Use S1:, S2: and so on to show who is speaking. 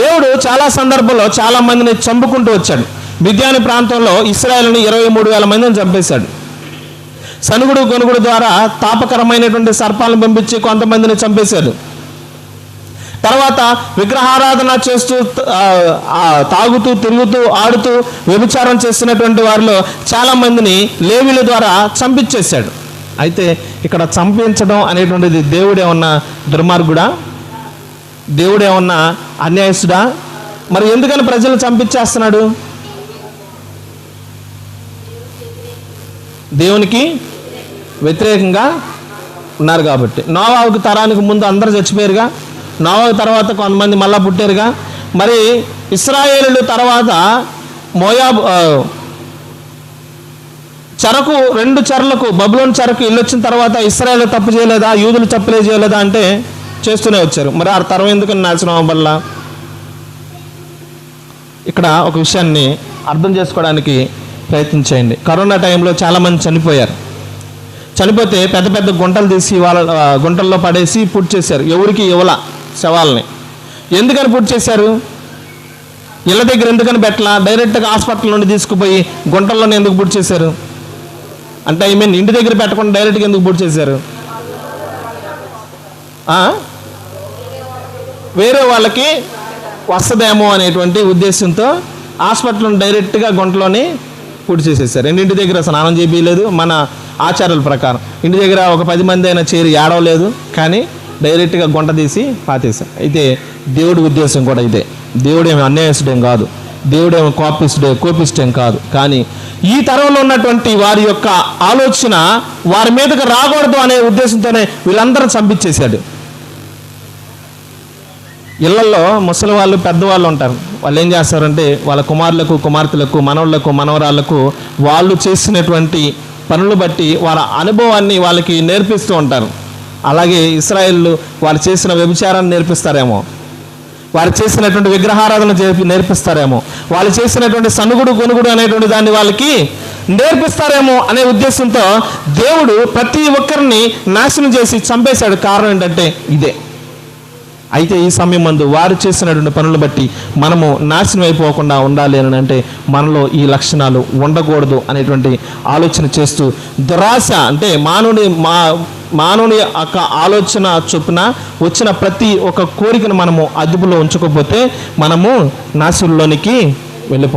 S1: దేవుడు చాలా సందర్భంలో చాలా మందిని చంపుకుంటూ వచ్చాడు. మిద్యాని ప్రాంతంలో ఇస్రాయల్ని ఇరవై మూడు వేల మందిని చంపేశాడు. సనుగుడు గొనుగుడు ద్వారా తాపకరమైనటువంటి సర్పాలను పంపించి కొంతమందిని చంపేశాడు. తర్వాత విగ్రహారాధన చేస్తూ తాగుతూ తిరుగుతూ ఆడుతూ వ్యభిచారం చేస్తున్నటువంటి వారిలో చాలా మందిని లేవీల ద్వారా చంపించేశాడు అయితే ఇక్కడ చంపించడం అనేటువంటిది దేవుడేమన్నా దుర్మార్గుడా? దేవుడేమన్నా అన్యాయస్తుడా? మరి ఎందుకని ప్రజలు చంపించేస్తున్నాడు? దేవునికి వ్యతిరేకంగా ఉన్నారు కాబట్టి. నోవాకు తరానికి ముందు అందరూ చచ్చిపోయారుగా. నోవాకు తర్వాత కొంతమంది మళ్ళా పుట్టారుగా. మరి ఇస్రాయేలు తర్వాత మోయాబ్ చెరకు రెండు చెరలకు బబులోని చెరకు ఇల్లు వచ్చిన తర్వాత ఇస్రాయేల్ తప్పు చేయలేదా? యూదులు తప్పులే చేయలేదా? అంటే చేస్తూనే వచ్చారు. మరి ఆ తరం ఎందుకు నాశనం అవ్వబల్లా ఇక్కడ ఒక విషయాన్ని అర్థం చేసుకోవడానికి ప్రయత్నించేయండి కరోనా టైంలో చాలామంది చనిపోయారు. చనిపోతే పెద్ద పెద్ద గుంటలు తీసి వాళ్ళ గుంటల్లో పడేసి పూర్తి చేశారు. ఎవరికి ఇవ్వల శవాలని. ఎందుకని పూర్తి చేశారు? ఇళ్ళ దగ్గర ఎందుకని పెట్టలా? డైరెక్ట్గా హాస్పిటల్ నుండి తీసుకుపోయి గుంటల్లోనే ఎందుకు పుట్ చేశారు? అంటే ఐ మీన్ ఇంటి దగ్గర పెట్టకుండా డైరెక్ట్గా ఎందుకు పూర్తి చేశారు? వేరే వాళ్ళకి వస్తుందేమో అనేటువంటి ఉద్దేశంతో హాస్పిటల్ డైరెక్ట్గా గుంటలోని పూర్తి చేసేసారు. ఇంటి దగ్గర స్నానం చేయలేదు మన ఆచారాల ప్రకారం. ఇంటి దగ్గర ఒక పది మంది అయినా చేరి ఏడవలేదు. కానీ డైరెక్ట్గా గుంట తీసి పాతేశారు. అయితే దేవుడి ఉద్దేశం కూడా ఇదే. దేవుడేమి అన్యాయసుడేం కాదు. దేవుడేమి కోపిస్తుడే కోపిష్టం కాదు. కానీ ఈ తరంలో ఉన్నటువంటి వారి యొక్క ఆలోచన వారి మీదకు రాకూడదు అనే ఉద్దేశంతోనే వీళ్ళందరూ చంపించేశాడు. ఇళ్ళలో ముసలి వాళ్ళు పెద్దవాళ్ళు ఉంటారు. వాళ్ళు ఏం చేస్తారంటే వాళ్ళ కుమారులకు కుమార్తెలకు మనవళ్ళకు మనవరాళ్ళకు వాళ్ళు చేసినటువంటి పనులు బట్టి వాళ్ళ అనుభవాన్ని వాళ్ళకి నేర్పిస్తూ ఉంటారు. అలాగే ఇస్రాయేల్ వారు చేసిన వ్యభిచారాన్ని నేర్పిస్తారేమో. వారు చేసినటువంటి విగ్రహారాధన నేర్పిస్తారేమో. వాళ్ళు చేసినటువంటి సనుగుడు గొనుగుడు అనేటువంటి దాన్ని వాళ్ళకి నేర్పిస్తారేమో అనే ఉద్దేశంతో దేవుడు ప్రతి ఒక్కరిని నాశనం చేసి చంపేశాడు. కారణం ఏంటంటే ఇదే. అయితే ఈ సమయం మందు వారు చేసినటువంటి పనులు బట్టి మనము నాశనం అయిపోకుండా ఉండాలి అని అంటే మనలో ఈ లక్షణాలు ఉండకూడదు అనేటువంటి ఆలోచన చేస్తూ దురాశ అంటే మానవుని మా మానవుని యొక్క ఆలోచన చొప్పున వచ్చిన ప్రతి ఒక్క కోరికను మనము అదుపులో ఉంచకపోతే మనము నాశనంలోనికి వెళ్ళిపోతాం.